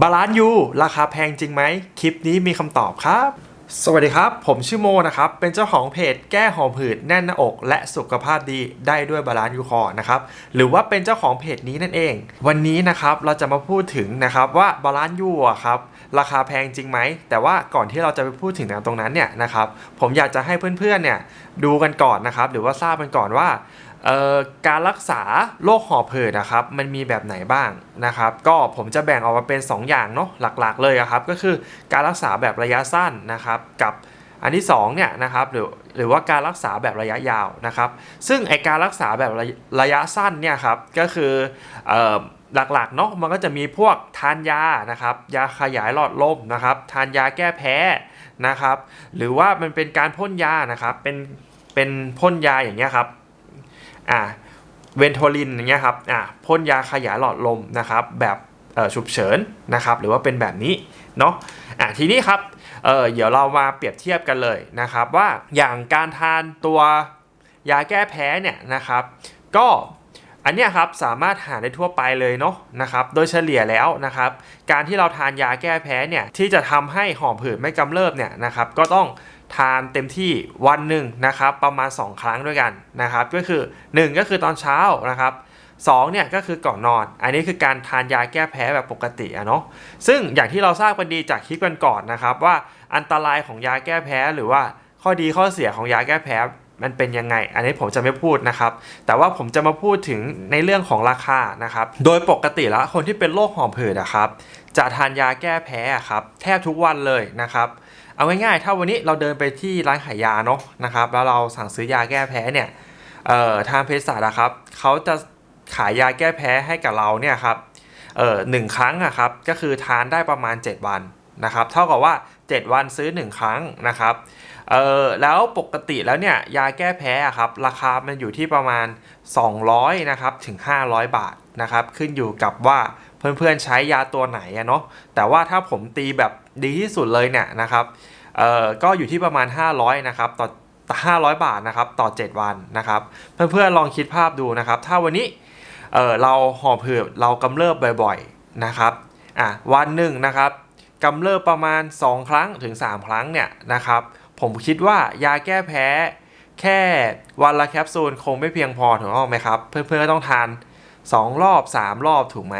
บาลานซ์ยูราคาแพงจริงไหมคลิปนี้มีคำตอบครับ สวัสดีครับ ผมชื่อโมนะครับ เป็นเจ้าของเพจแก้หอบหืดแน่นหน้าอก และสุขภาพดีได้ด้วยบาลานซ์ยูคอร์นะครับ หรือว่าเป็นเจ้าของเพจนี้นั่นเอง วันนี้นะครับเราจะมาพูดถึงนะครับว่าบาลานซ์ยูอะครับราคาแพงจริงไหม แต่ว่าก่อนที่เราจะไปพูดถึงตรงนั้นเนี่ยนะครับ ผมอยากจะให้เพื่อนๆเนี่ยดูกันก่อนนะครับ หรือว่าทราบกันก่อนว่า การรักษาโรคหอบหืดนะครับมันมีแบบไหนบ้างนะครับ ก็ผมจะแบ่งออกมาเป็น 2 อย่างเนาะหลักๆเลยอะครับ ก็คือการรักษาแบบระยะสั้นนะครับ กับอันที่2เนี่ยนะครับหรือหรือว่าการรักษาแบบระยะยาวนะครับ ซึ่งไอการรักษาแบบระยะระยะสั้นเนี่ยครับก็คืออหลักๆเนาะมันก็จะมีพวกทานยานะครับยาขยายหลอดลมนะครับทานยาแก้แพ้นะครับ หรือว่ามันเป็นการพ่นยานะครับเป็นเป็นพ่นยาอย่างเงี้ยครับ อ่าเวนโทลินอย่างเงี้ยครับอ่าพ่นยาขยายหลอดลมนะครับแบบฉุกเฉินนะครับหรือว่าเป็นแบบนี้เนาะอ่าทีนี้ครับเออเดี๋ยวเรามาเปรียบเทียบกันเลยนะครับว่าอย่างการทานตัวยาแก้แพ้เนี่ยนะครับ ก็อันเนี้ยครับสามารถหาได้ทั่วไปเลยเนาะนะครับโดยเฉลี่ยแล้วนะครับ การที่เราทานยาแก้แพ้เนี่ยที่จะทำให้หอบหืดไม่กำเริบเนี่ยนะครับก็ต้อง ทานเต็มที่วันหนึ่งนะครับประมาณ 2 ครั้งด้วยกันนะครับก็คือ 1 ก็คือตอนเช้านะครับ2เนี่ยก็คือก่อนนอน อันนี้คือการทานยาแก้แพ้แบบปกติอะเนาะซึ่งอย่างที่เราทราบกันดีจากคลิปกันก่อนนะครับว่าอันตรายของยาแก้แพ้หรือว่าข้อดีข้อเสียของยาแก้แพ้มันเป็นยังไง อันนี้ผมจะไม่พูดนะครับ แต่ว่าผมจะมาพูดถึงในเรื่องของราคานะครับ โดยปกติแล้วคนที่เป็นโรคหอบหืดอะครับ จะทานยาแก้แพ้อะครับแทบทุกวันเลยนะครับ เอาง่ายๆถ้าวันนี้เราเดินไปที่ร้านขายยาเนาะนะครับ แล้วเราสั่งซื้อยาแก้แพ้เนี่ยเอ่อทางเภสัชอะครับเขาจะขายยาแก้แพ้ให้กับเราเนี่ยครับเอ่อหนึ่งครั้งอะครับก็คือทานได้ประมาณ 7 วันนะครับเท่ากับว่า 7 วันซื้อ 1 ครั้งนะครับเออแล้วปกติแล้วเนี่ยยาแก้แพ้อะครับราคามันอยู่ที่ประมาณ 200นะครับถึง 500 บาทนะครับขึ้นอยู่กับว่า เพื่อนๆใช้ยาตัวไหนอะเนาะแต่ว่าถ้าผมตีแบบดีที่สุดเลยเนี่ยนะครับเอ่อก็อยู่ที่ประมาณ 500นะครับต่อ500 บาทนะครับต่อ 7 วันนะครับ เพื่อนๆลองคิดภาพดูนะครับ ถ้าวันนี้เออเราหอบหืดเรากำเริบบ่อยๆนะครับอะวันหนึ่งนะครับกำเริบประมาณ 2 ครั้งถึง 3 ครั้งเนี่ยนะครับ ผมคิดว่ายาแก้แพ้แค่วันละแคปซูลคงไม่เพียงพอถูกต้องไหมครับ เพื่อนๆก็ต้องทาน 2 รอบ 3 รอบถูกไหม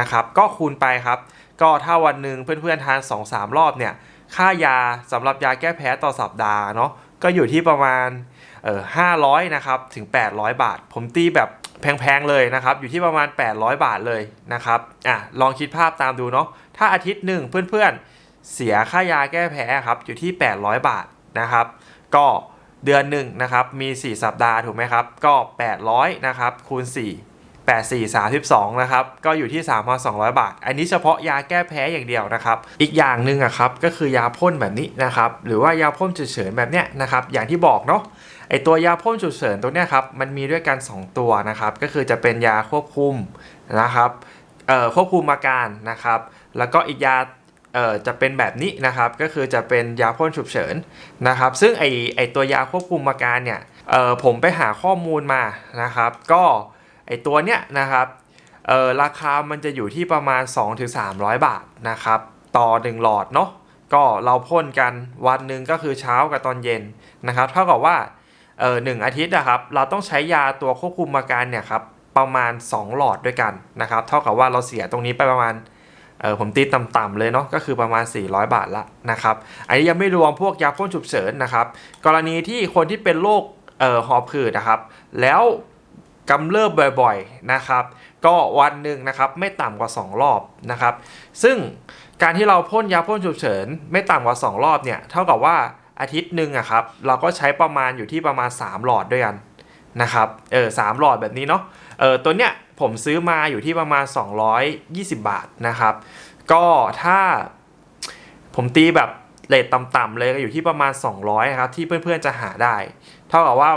นะครับก็คูณไปครับ ก็ถ้าวันหนึ่งเพื่อนๆทาน 2-3 รอบเนี่ยค่ายาสำหรับยาแก้แพ้ต่อสัปดาห์เนาะก็อยู่ที่ประมาณเออ500นะครับถึง 800 บาท ผมตีแบบแพงๆเลยนะครับ อยู่ที่ประมาณ 800 บาทเลยนะครับอะลองคิดภาพตามดูเนาะถ้าอาทิตย์หนึ่งเพื่อนๆ เสียค่ายาแก้แพ้ครับอยู่ที่ 800 บาทนะครับ ก็เดือนหนึ่งนะครับมี 4 สัปดาห์ถูกไหมครับ ก็ 800นะครับคูณ 4 8 4 32นะครับก็อยู่ที่ 3,200 บาท อันนี้เฉพาะยาแก้แพ้อย่างเดียวนะครับ อีกอย่างหนึ่งอะครับก็คือยาพ่นแบบนี้นะครับหรือว่ายาพ่นฉุกเฉินแบบเนี้ยนะครับอย่างที่บอกเนาะไอตัวยาพ่นฉุกเฉินตัวเนี้ยครับมันมีด้วยกัน 2 ตัวนะครับก็คือจะเป็นยาควบคุมนะครับเออควบคุมอาการนะครับแล้วก็อีกยาเอ่อจะเป็นแบบนี้นะครับก็คือจะเป็นยาพ่นฉุกเฉินนะครับซึ่งไอไอตัวยาควบคุมอาการเนี่ยเอ่อผมไปหาข้อมูลมานะครับก็ ไอตัวเนี้ยนะครับเอ่อราคามันจะอยู่ที่ประมาณ 2-300 บาทนะครับต่อ 1 หลอดเนาะก็เราพ่นกันวันหนึ่งก็คือเช้ากับตอนเย็นนะครับเท่ากับว่าเออหนึ่งอาทิตย์นะครับเราต้องใช้ยาตัวควบคุมอาการเนี่ยครับประมาณ 2 หลอดด้วยกันนะครับเท่ากับว่าเราเสียตรงนี้ไปประมาณเออผมตีต่ำๆเลยเนาะก็คือประมาณ 400 บาทละนะครับอันนี้ยังไม่รวมพวกยาพ่นฉุกเฉินนะครับกรณีที่คนที่เป็นโรคเอ่อหอบหืดนะครับ แล้ว กำเริบบ่อยๆนะครับ ก็วันหนึ่งนะครับไม่ต่ำกว่า 2 รอบนะครับ ซึ่งการที่เราพ่นยาพ่นฉุกเฉินไม่ต่ำกว่า 2 รอบเนี่ยเท่ากับว่าอาทิตย์หนึ่งอะครับเราก็ใช้ประมาณอยู่ที่ประมาณ 3 หลอดด้วยกันนะครับเออสามหลอดแบบนี้เนาะเออตัวเนี้ยผมซื้อมาอยู่ที่ประมาณ 220 บาทนะครับ ก็ถ้าผมตีแบบเลทต่ำๆเลยก็อยู่ที่ประมาณ 200นะครับที่เพื่อนๆจะหาได้ เท่ากับว่า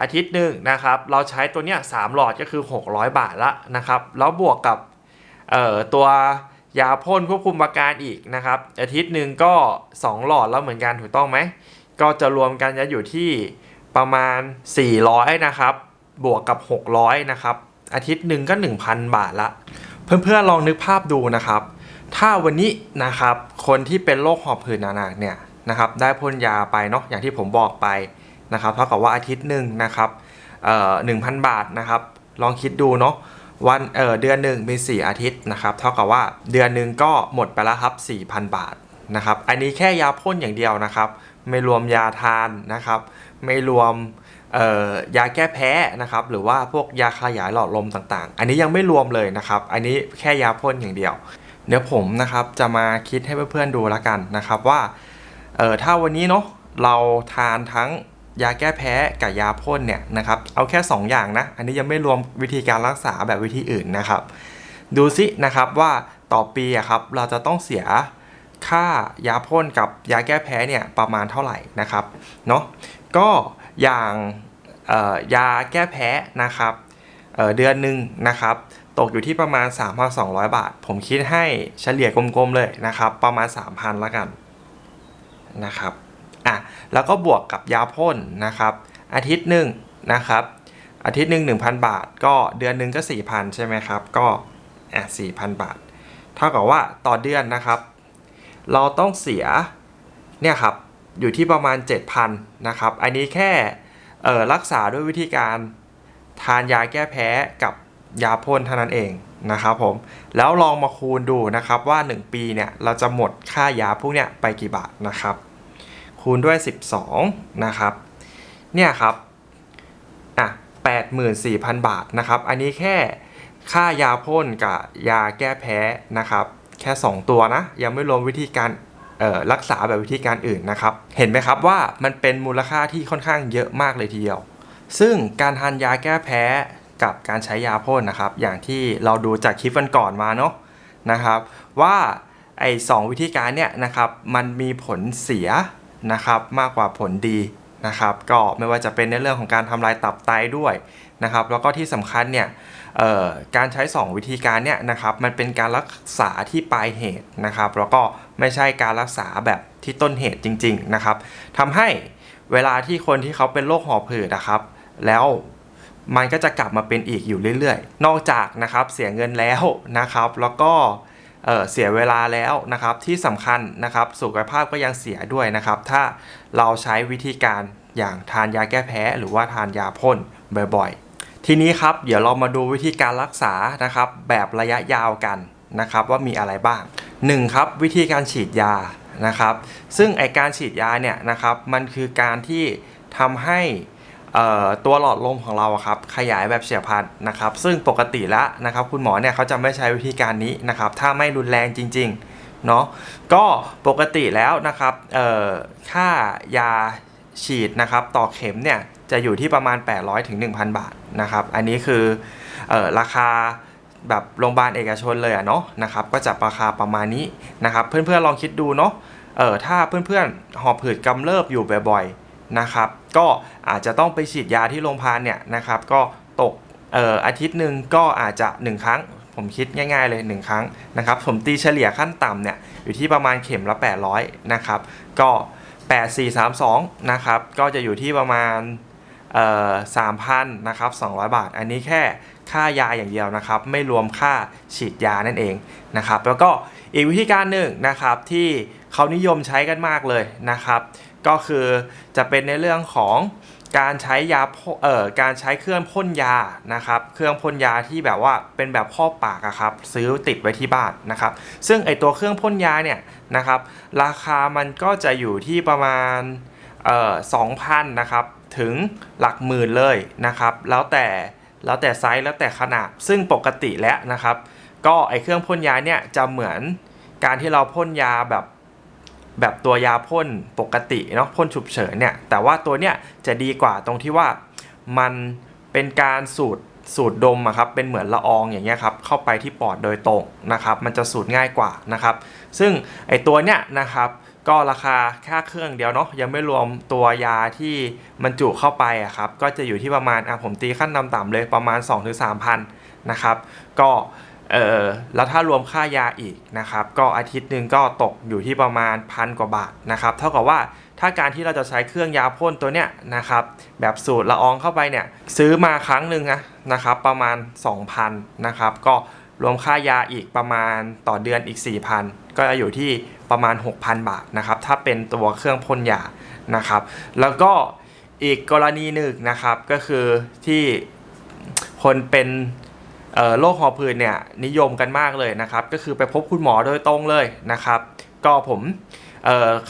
อาทิตย์หนึ่งนะครับ เราใช้ตัวเนี้ยสามหลอดก็คือ 600 บาทละนะครับ แล้วบวกกับตัวยาพ่นควบคุมอาการอีกนะครับ อาทิตย์หนึ่งก็ 2 หลอดแล้วเหมือนกันถูกต้องไหม ก็จะรวมกันจะอยู่ที่ประมาณ 400 นะครับ บวกกับ 600 นะครับ อาทิตย์หนึ่งก็ 1,000 บาทละ เพื่อนๆลองนึกภาพดูนะครับ ถ้าวันนี้นะครับคนที่เป็นโรคหอบหืดหนักๆเนี่ยนะครับได้พ่นยาไปเนาะอย่างที่ผมบอกไป นะครับเท่ากับว่าอาทิตย์หนึ่งนะครับเอ่อหนึ่งพันบาทนะครับลองคิดดูเนาะวันเอ่อเดือนหนึ่งมี 4 อาทิตย์นะครับเท่ากับว่าเดือนหนึ่งก็หมดไปแล้วครับ 4,000 บาทนะครับอันนี้แค่ยาพ่นอย่างเดียวนะครับ ไม่รวมยาทานนะครับ ไม่รวมเอ่อยาแก้แพ้นะครับหรือว่าพวกยาขยายหลอดลมต่างๆ อันนี้ยังไม่รวมเลยนะครับ อันนี้แค่ยาพ่นอย่างเดียว เดี๋ยวผมนะครับจะมาคิดให้เพื่อนๆดูแล้วกันนะครับว่าเออถ้าวันนี้เนาะเราทานทั้ง ยาแก้แพ้กับยาพ่นเนี่ยนะครับเอาแค่ 2 อย่างนะ อันนี้ยังไม่รวมวิธีการรักษาแบบวิธีอื่นนะครับ ดูซินะครับว่าต่อปีอะครับเราจะต้องเสียค่ายาพ่นกับยาแก้แพ้เนี่ยประมาณเท่าไหร่นะครับเนาะก็อย่างยาแก้แพ้นะครับเเดือนหนึ่งนะครับตกอยู่ที่ประมาณ 3,200 บาท ผมคิดให้เฉลี่ยกลมๆเลยนะครับ ประมาณ 3,000ละกันนะครับ อะแล้วก็บวกกับยาพ่นนะครับ อาทิตย์หนึ่งนะครับ อาทิตย์หนึ่ง1,000 บาท ก็เดือนหนึ่งก็ 4,000 ใช่ไหมครับ ก็อะ4,000 บาท เท่ากับว่าต่อเดือนนะครับ เราต้องเสียเนี่ยครับอยู่ที่ประมาณ 7,000นะครับ อันนี้แค่รักษาด้วยวิธีการทานยาแก้แพ้กับยาพ่นเท่านั้นเองนะครับผม แล้วลองมาคูณดูนะครับว่า 1 ปีเนี่ยเราจะหมดค่ายาพวกเนี้ยไปกี่บาทนะครับ คูณด้วย 12 นะครับ เนี่ยครับ อะ 84,000 บาทนะครับ อันนี้แค่ค่ายาพ่นกับยาแก้แพ้นะครับ แค่ 2 ตัวนะ ยังไม่รวมวิธีการรักษาแบบวิธีการอื่นนะครับ เห็นไหมครับว่ามันเป็นมูลค่าที่ค่อนข้างเยอะมากเลยทีเดียว ซึ่งการทานยาแก้แพ้กับการใช้ยาพ่นนะครับ อย่างที่เราดูจากคลิปวันก่อนมาเนาะนะครับ ว่าไอ้สองวิธีการเนี่ยนะครับ มันมีผลเสีย นะครับมากกว่าผลดีนะครับก็ไม่ว่าจะเป็นในเรื่องของการทำลายตับไตด้วยนะครับแล้วก็ที่สำคัญเนี่ยการใช้ 2 วิธีการเนี่ยนะครับมันเป็นการรักษาที่ปลายเหตุนะครับแล้วก็ไม่ใช่การรักษาแบบที่ต้นเหตุจริงๆนะครับทำให้เวลาที่คนที่เขาเป็นโรคหอบหืดนะครับแล้วมันก็จะกลับมาเป็นอีกอยู่เรื่อยๆ นอกจากนะครับเสียเงินแล้วนะครับ แล้วก็ เเสียเวลาแล้วนะครับที่สำคัญนะครับสุขภาพก็ยังเสียด้วยนะครับ ถ้าเราใช้วิธีการอย่างทานยาแก้แพ้หรือว่าทานยาพ่นบ่อยๆ ทีนี้ครับเดี๋ยวเรามาดูวิธีการรักษานะครับแบบระยะยาวกันนะครับว่ามีอะไรบ้าง 1. ครับวิธีการฉีดยานะครับ ซึ่งไอการฉีดยาเนี่ยนะครับมันคือการที่ทำให้ ตัวหลอดลมของเราครับขยายแบบเฉียบพลันนะครับ ซึ่งปกติแล้วนะครับ คุณหมอเนี่ยเขาจะไม่ใช้วิธีการนี้นะครับ ถ้าไม่รุนแรงจริงๆเนาะก็ปกติแล้วนะครับค่ายาฉีดนะครับ ต่อเข็มเนี่ยจะอยู่ที่ประมาณ 800ถึง1,000 บาทนะครับ อันนี้คือออราคาแบบโรงพยาบาลเอกชนเลยอะเนาะนะครับ ก็จะราคาประมาณนี้นะครับ เพื่อนๆลองคิดดูเนาะเออถ้าเพื่อนๆหอบหืดกำเริบอยู่บ่อยๆนะครับ ก็อาจจะต้องไปฉีดยาที่โรงพยาบาลเนี่ยนะครับก็ตกเอ่ออาทิตย์หนึ่งก็อาจจะ 1 ครั้ง ผมคิดง่ายๆเลย 1 ครั้งนะครับผมตีเฉลี่ยขั้นต่ำเนี่ยอยู่ที่ประมาณเข็มละ 800นะครับก็ 8432นะครับก็จะอยู่ที่ประมาณเอ่อ3,000นะครับ200 บาท อันนี้แค่ค่ายาอย่างเดียวนะครับ ไม่รวมค่าฉีดยานั่นเองนะครับ แล้วก็อีกวิธีการหนึ่งนะครับที่เขานิยมใช้กันมากเลยนะครับ ก็คือจะเป็นในเรื่องของการใช้ยาเอ่อการใช้เครื่องพ่นยานะครับ เครื่องพ่นยาที่แบบว่าเป็นแบบครอบปากอะครับ ซื้อติดไว้ที่บ้านนะครับ ซึ่งไอตัวเครื่องพ่นยาเนี่ยนะครับ ราคามันก็จะอยู่ที่ประมาณเอ่อสองพันนะครับ ถึงหลักหมื่นเลยนะครับ แล้วแต่แล้วแต่ไซส์แล้วแต่ขนาด ซึ่งปกติแล้วนะครับ ก็ไอเครื่องพ่นยาเนี่ยจะเหมือนการที่เราพ่นยาแบบ แบบตัวยาพ่นปกติเนาะพ่นฉุกเฉินเนี่ยแต่ว่าตัวเนี้ยจะดีกว่าตรงที่ว่ามันเป็นการสูดสูดดมอะครับเป็นเหมือนละอองอย่างเงี้ยครับเข้าไปที่ปอดโดยตรงนะครับ มันจะสูดง่ายกว่านะครับ ซึ่งไอตัวเนี้ยนะครับก็ราคาแค่เครื่องเดียวเนาะยังไม่รวมตัวยาที่มันจุเข้าไปอะครับก็จะอยู่ที่ประมาณอะผมตีขั้นต่ำๆเลยประมาณ 2-3พันนะครับ ก็ เออแล้วถ้ารวมค่ายาอีกนะครับ ก็อาทิตย์หนึ่งก็ตกอยู่ที่ประมาณพันกว่าบาทนะครับ เท่ากับว่าถ้าการที่เราจะใช้เครื่องยาพ่นตัวเนี้ยนะครับ แบบสูตรละอองเข้าไปเนี่ยซื้อมาครั้งหนึ่งนะนะครับ ประมาณ 2,000นะครับ ก็รวมค่ายาอีกประมาณต่อเดือนอีก 4,000 ก็จะอยู่ที่ประมาณ 6,000 บาทนะครับ ถ้าเป็นตัวเครื่องพ่นยานะครับ แล้วก็อีกกรณีหนึ่งนะครับก็คือที่คนเป็น โรคหอบหืดเนี่ยนิยมกันมากเลยนะครับ ก็คือไปพบคุณหมอโดยตรงเลยนะครับ ก็ผม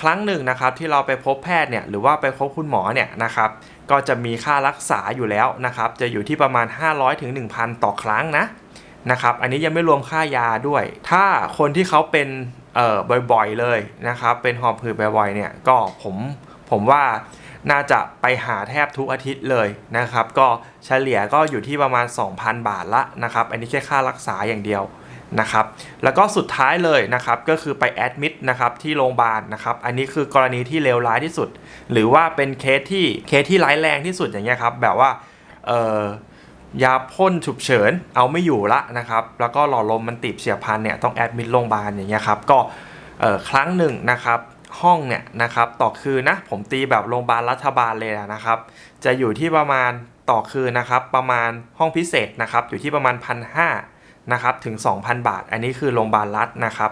ครั้งหนึ่งนะครับที่เราไปพบแพทย์เนี่ยหรือว่าไปพบคุณหมอเนี่ยนะครับก็จะมีค่ารักษาอยู่แล้วนะครับ จะอยู่ที่ประมาณ 500ถึง1,000 ต่อครั้งนะนะครับ อันนี้ยังไม่รวมค่ายาด้วย ถ้าคนที่เขาเป็นเอ่อบ่อยๆเลยนะครับ เป็นหอบหืดบ่อยๆเนี่ยก็ผมผมว่า น่าจะไปหาแทบทุกอาทิตย์เลยนะครับ ก็เฉลี่ยก็อยู่ที่ประมาณ 2,000 บาทละนะครับ อันนี้แค่ค่ารักษาอย่างเดียวนะครับ แล้วก็สุดท้ายเลยนะครับ ก็คือไปแอดมิดนะครับที่โรงพยาบาลนะครับ อันนี้คือกรณีที่เลวร้ายที่สุด หรือว่าเป็นเคสที่เคสที่ร้ายแรงที่สุดอย่างเงี้ยครับ แบบว่าเอ่อยาพ่นฉุกเฉินเอาไม่อยู่ละนะครับ แล้วก็หลอดลมมันตีบเฉียบพลันเนี่ยต้องแอดมิดโรงพยาบาลอย่างเงี้ยครับ ก็ครั้งหนึ่งนะครับ ห้องเนี่ยนะครับต่อคืนนะผมตีแบบโรงพยาบาลรัฐบาลเลยนะครับ จะอยู่ที่ประมาณต่อคืนนะครับประมาณห้องพิเศษนะครับอยู่ที่ประมาณพันห้านะครับถึง 2,000 บาท อันนี้คือโรงพยาบาลรัฐนะครับ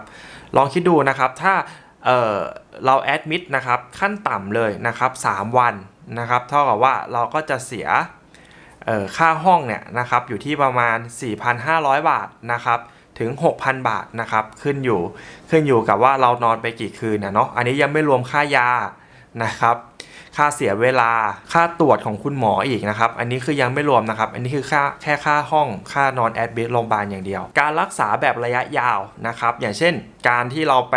ลองคิดดูนะครับถ้าเเราแอดมิดนะครับขั้นต่ำเลยนะครับ3วันนะครับเท่ากับว่าเราก็จะเสียค่าห้องเนี่ยนะครับอยู่ที่ประมาณ 4,500 บาทนะครับ ถึง 6,000 บาทนะครับขึ้นอยู่ขึ้นอยู่กับว่าเรานอนไปกี่คืนนะเนาะอันนี้ยังไม่รวมค่ายานะครับ ค่าเสียเวลาค่าตรวจของคุณหมออีกนะครับ อันนี้คือยังไม่รวมนะครับ อันนี้คือค่าแค่ค่าห้องค่านอนแอดมิดโรงพยาบาลอย่างเดียว การรักษาแบบระยะยาวนะครับ อย่างเช่น การที่เราไป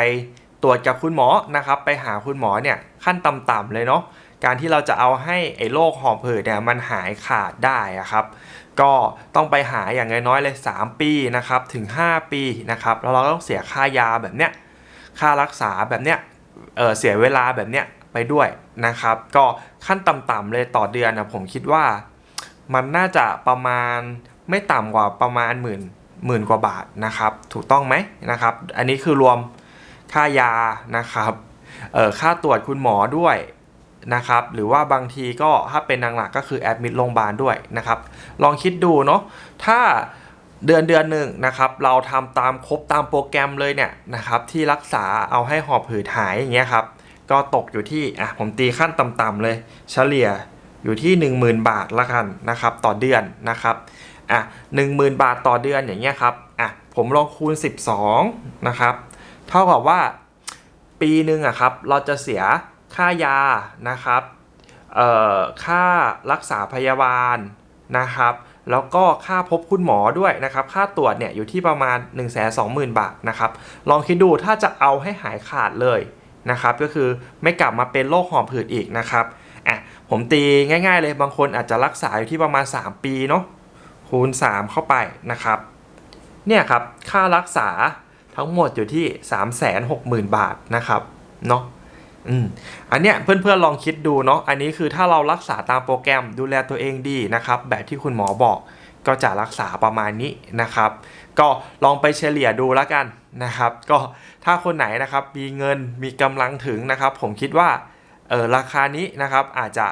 ตรวจกับคุณหมอนะครับ ไปหาคุณหมอเนี่ยขั้นต่ำๆเลยเนาะการที่เราจะเอาให้ไอ้โรคหอบหืดเนี่ยมันหายขาดได้ครับ ก็ต้องไปหาอย่างน้อยๆเลย 3 ปีนะครับถึง 5 ปีนะครับแล้วเราก็ต้องเสียค่ายาแบบเนี้ยค่ารักษาแบบเนี้ยเเสียเวลาแบบเนี้ยไปด้วยนะครับ ก็ขั้นต่ำๆเลยต่อเดือนนะผมคิดว่ามันน่าจะประมาณไม่ต่ำกว่าประมาณหมื่นหมื่นกว่าบาทนะครับ ถูกต้องไหมนะครับ อันนี้คือรวมค่ายานะครับเออค่าตรวจคุณหมอด้วย นะครับหรือว่าบางทีก็ถ้าเป็นหนักๆก็คือแอดมิดโรงพยาบาลด้วยนะครับลองคิดดูเนาะถ้าเดือนเดือนหนึ่งนะครับเราทำตามครบตามโปรแกรมเลยเนี่ยนะครับที่รักษาเอาให้หอบหืดหายอย่างเงี้ยครับก็ตกอยู่ที่อะผมตีขั้นต่ำๆเลย เฉลี่ยอยู่ที่ 10,000 บาทละกันนะครับต่อเดือนนะครับอะ10,000 บาทต่อเดือนอย่างเงี้ยครับอะผมลองคูณ 12นะครับเท่ากับว่าปีหนึ่งอะครับเราจะเสีย ค่ายานะครับเอ่อค่ารักษาพยาบาลนะครับแล้วก็ค่าพบคุณหมอด้วยนะครับ ค่าตรวจเนี่ยอยู่ที่ประมาณ 1 2 0 0 0 0 บาทนะครับ ลองคิดดูถ้าจะเอาให้หายขาดเลยนะครับ ก็คือไม่กลับมาเป็นโรคหอบหืดอีกนะครับอะผมตีง่าย ๆ เลยบางคนอาจจะรักษาอยู่ที่ประมาณ 3 ปีเนาะคูณ 3 เข้าไปนะครับ เนี่ยครับ ค่ารักษาทั้งหมดอยู่ที่ 360,000 บาทนะครับเนาะ อืมอันเนี้ยเพื่อนๆลองคิดดูเนาะอันนี้คือถ้าเรารักษาตามโปรแกรมดูแลตัวเองดีนะครับ แบบที่คุณหมอบอกก็จะรักษาประมาณนี้นะครับ ก็ลองไปเฉลี่ยดูแล้วกันนะครับ ก็ถ้าคนไหนนะครับมีเงินมีกำลังถึงนะครับ ผมคิดว่าเออราคานี้นะครับอาจจะ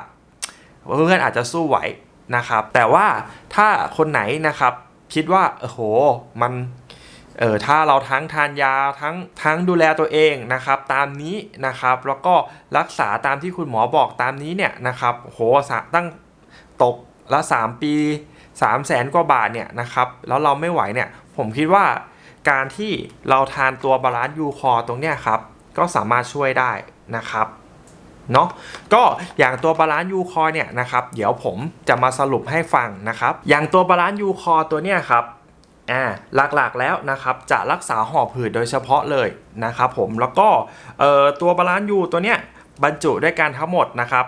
เพื่อนๆอาจจะสู้ไหวนะครับ แต่ว่าถ้าคนไหนนะครับคิดว่าโอ้โหมัน เออถ้าเราทั้งทานยาทั้งทั้งดูแลตัวเองนะครับ ตามนี้นะครับ แล้วก็รักษาตามที่คุณหมอบอกตามนี้เนี่ยนะครับโหสะตั้งตกละ 3 ปี 3 0 0แสนกว่าบาทเนี่ยนะครับ แล้วเราไม่ไหวเนี่ย ผมคิดว่าการที่เราทานตัวบาลานซ์ยูคอตรงเนี้ยครับ ก็สามารถช่วยได้นะครับเนาะก็อย่างตัวบาลานซ์ยูคอเนี่ยนะครับ เดี๋ยวผมจะมาสรุปให้ฟังนะครับ อย่างตัวบาลานซ์ยูคอตัวเนี้ยครับ อ่าหลักๆแล้วนะครับจะรักษาหอบหืดโดยเฉพาะเลยนะครับผมแล้วก็ตัวบาลานซ์ยูตัวเนี้ยบรรจุด้วยกันทั้งหมดนะครับ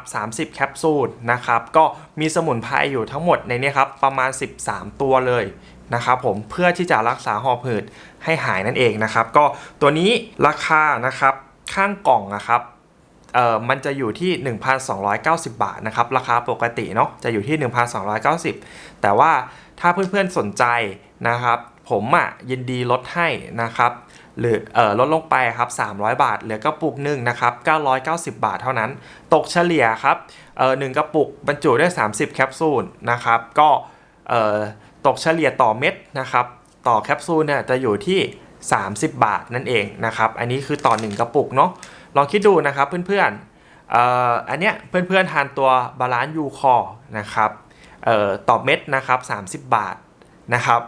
30 แคปซูลนะครับก็มีสมุนไพรอยู่ทั้งหมดในนี้ครับประมาณ 13 ตัวเลยนะครับผมเพื่อที่จะรักษาหอบหืดให้หายนั่นเองนะครับ ก็ตัวนี้ราคานะครับข้างกล่องนะครับเอ่อมันจะอยู่ที่ 1,290 บาทนะครับราคาปกติเนาะจะอยู่ที่ 1,290 แต่ว่าถ้าเพื่อนๆสนใจ นะครับ ผมอะยินดีลดให้นะครับหรือเออลดลงไปครับ 300 บาท เหลือกระปุกหนึ่งนะครับ990 บาทเท่านั้น ตกเฉลี่ยครับเออหนึ่งกระปุกบรรจุได้ 30 แคปซูลนะครับ ก็เออตกเฉลี่ยต่อเม็ดนะครับ ต่อแคปซูลเนี่ยจะอยู่ที่ 30 บาทนั่นเองนะครับ อันนี้คือต่อ 1 กระปุกเนาะลองคิดดูนะครับเพื่อนๆเอ่ออันเนี้ยเพื่อนๆทานตัวบาลานซ์ยูคอนะครับเอ่อต่อเม็ดนะครับ 30 บาทนะครับ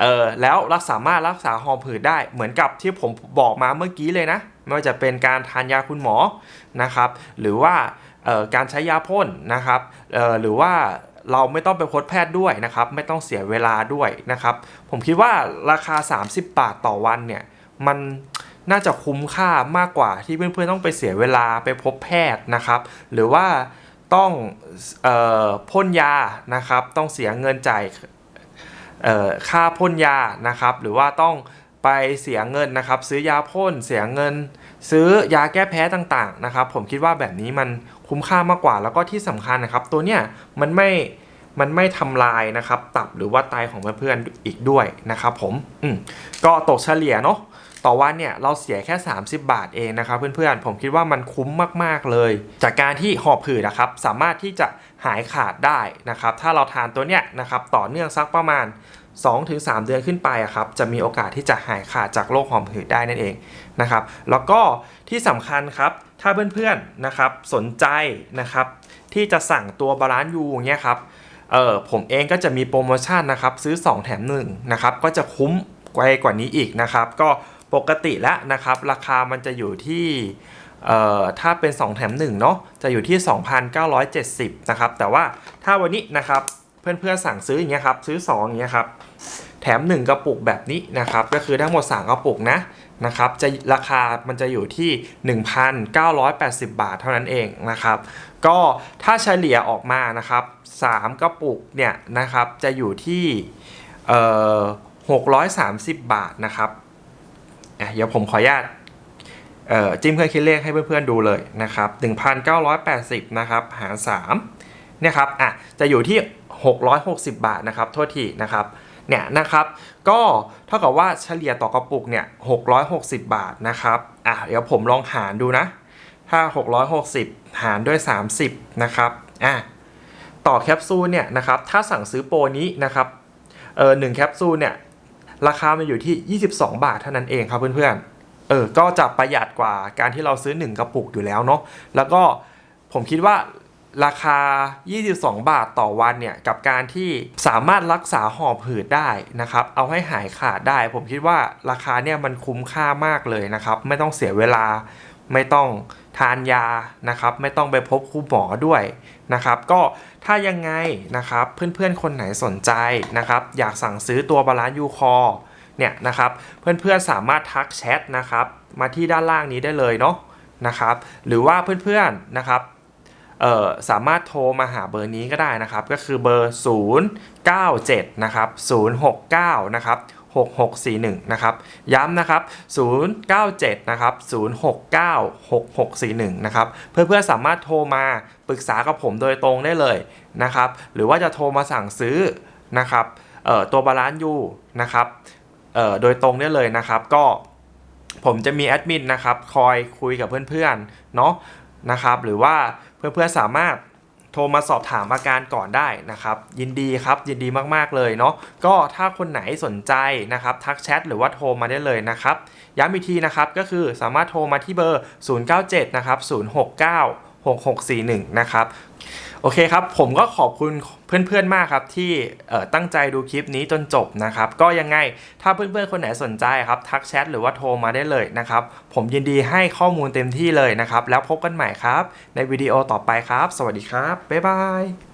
เออแล้วรักสามารถรักษาหอบหืดได้เหมือนกับที่ผมบอกมาเมื่อกี้เลยนะ ไม่ว่าจะเป็นการทานยาคุณหมอนะครับ หรือว่าการใช้ยาพ่นนะครับหรือว่าเราไม่ต้องไปพบแพทย์ด้วยนะครับ ไม่ต้องเสียเวลาด้วยนะครับ ผมคิดว่าราคา 30 บาทต่อวันเนี่ยมันน่าจะคุ้มค่ามากกว่าที่เพื่อนๆต้องไปเสียเวลาไปพบแพทย์นะครับ หรือว่าต้องออพ่นยานะครับ ต้องเสียเงินจ่าย ค่าพ่นยานะครับ หรือว่าต้องไปเสียเงินนะครับ ซื้อยาพ่นเสียเงิน ซื้อยาแก้แพ้ต่างๆนะครับ ผมคิดว่าแบบนี้มันคุ้มค่ามากกว่า แล้วก็ที่สำคัญนะครับ ตัวเนี้ยมันไม่มันไม่ทำลายนะครับ ตับหรือว่าไตของเพื่อนๆอีกด้วยนะครับ ผมอืมก็ตกเฉลี่ยเนาะ ต่อวันเนี่ยเราเสียแค่ 30 บาทเองนะครับ เพื่อนๆ ผมคิดว่ามันคุ้มมากๆเลย จากการที่หอบผืดนะครับสามารถที่จะหายขาดได้นะครับ ถ้าเราทานตัวเนี้ยนะครับต่อเนื่องสักประมาณ 2-3 เดือนขึ้นไปอะครับจะมีโอกาสที่จะหายขาดจากโรคหอบหืดได้นั่นเองนะครับ แล้วก็ที่สำคัญครับถ้าเพื่อนๆนะครับสนใจนะครับที่จะสั่งตัวบาลานซ์ยูอย่างเงี้ยครับเออผมเองก็จะมีโปรโมชั่นนะครับซื้อ 2 แถม1นะครับก็จะคุ้มไกลกว่านี้อีกนะครับก็ ปกติแล้วนะครับ ราคามันจะอยู่ที่ถ้าเป็น 2 แถม1เนาะจะอยู่ที่ 2,970 นะครับ แต่ว่าถ้าวันนี้นะครับเพื่อนๆสั่งซื้ออย่างเงี้ยครับซื้อ 2 อย่างเงี้ยครับแถม 1 กระปุกแบบนี้นะครับ ก็คือทั้งหมด 3 กระปุกนะนะครับจะราคามันจะอยู่ที่ 1,980 บาทเท่านั้นเองนะครับ ก็ถ้าเฉลี่ยออกมานะครับ 3 กระปุกเนี่ยนะครับจะอยู่ที่เอ่อ630 บาทนะครับ อะเดี๋ยวผมขออนุญาตจิ้มเครื่องคิดเลขให้เพื่อนๆดูเลยนะครับ1,980นะครับหาร3เนี่ยครับอะจะอยู่ที่ 660 บาทนะครับโทษทีนะครับเนี่ยนะครับก็เท่ากับว่าเฉลี่ยต่อกระปุกเนี่ย660 บาทนะครับอะเดี๋ยวผมลองหารดูนะ ถ้า 660 หารด้วย 30นะครับอะต่อแคปซูลเนี่ยนะครับถ้าสั่งซื้อโปรนี้นะครับเออหนึ่งแคปซูลเนี่ย ราคามันอยู่ที่ 22 บาทเท่านั้นเองครับเพื่อนๆ เออ ก็จะประหยัดกว่าการที่เราซื้อ 1 กระปุกอยู่แล้วเนาะ แล้วก็ผมคิดว่าราคา 22 บาทต่อวันเนี่ย กับการที่สามารถรักษาหอบหืดได้นะครับ เอาให้หายขาดได้ ผมคิดว่าราคาเนี่ยมันคุ้มค่ามากเลยนะครับ ไม่ต้องเสียเวลา ไม่ต้อง ทานยานะครับ ไม่ต้องไปพบครูหมอด้วยนะครับ ก็ถ้ายังไงนะครับเพื่อนๆคนไหนสนใจนะครับ อยากสั่งซื้อตัวบาลานซ์ยูคอเนี่ยนะครับเพื่อนๆสามารถทักแชทนะครับ มาที่ด้านล่างนี้ได้เลยเนาะนะครับ หรือว่าเพื่อนๆนะครับเอ่อสามารถโทรมาหาเบอร์นี้ก็ได้นะครับ ก็คือเบอร์ 097 นะครับ 069 นะครับ 6641 นะครับ ย้ำนะครับ 097 นะครับ 069 6641 นะครับ เพื่อนๆ สามารถโทรมาปรึกษากับผมโดยตรงได้เลยนะครับ หรือว่าจะโทรมาสั่งซื้อนะครับตัวบาลานซ์ยูนะครับโดยตรงได้เลยนะครับ ก็ผมจะมีแอดมินนะครับ คอยคุยกับเพื่อนๆ เนาะนะครับ หรือว่าเพื่อนๆ สามารถ โทรมาสอบถามอาการก่อนได้นะครับ ยินดีครับ ยินดีมากๆเลยเนาะก็ถ้าคนไหนสนใจนะครับ ทักแชทหรือว่าโทรมาได้เลยนะครับ ย้ำอีกทีนะครับก็คือสามารถโทรมาที่เบอร์ 097 นะครับ 069 6641 นะครับ โอเคครับ ผมก็ขอบคุณเพื่อนๆมากครับ ที่ตั้งใจดูคลิปนี้จนจบนะครับ ก็ยังไงถ้าเพื่อนๆคนไหนสนใจครับ ทักแชทหรือว่าโทรมาได้เลยนะครับ ผมยินดีให้ข้อมูลเต็มที่เลยนะครับ แล้วพบกันใหม่ครับ ในวิดีโอต่อไปครับ สวัสดีครับ บ๊ายบาย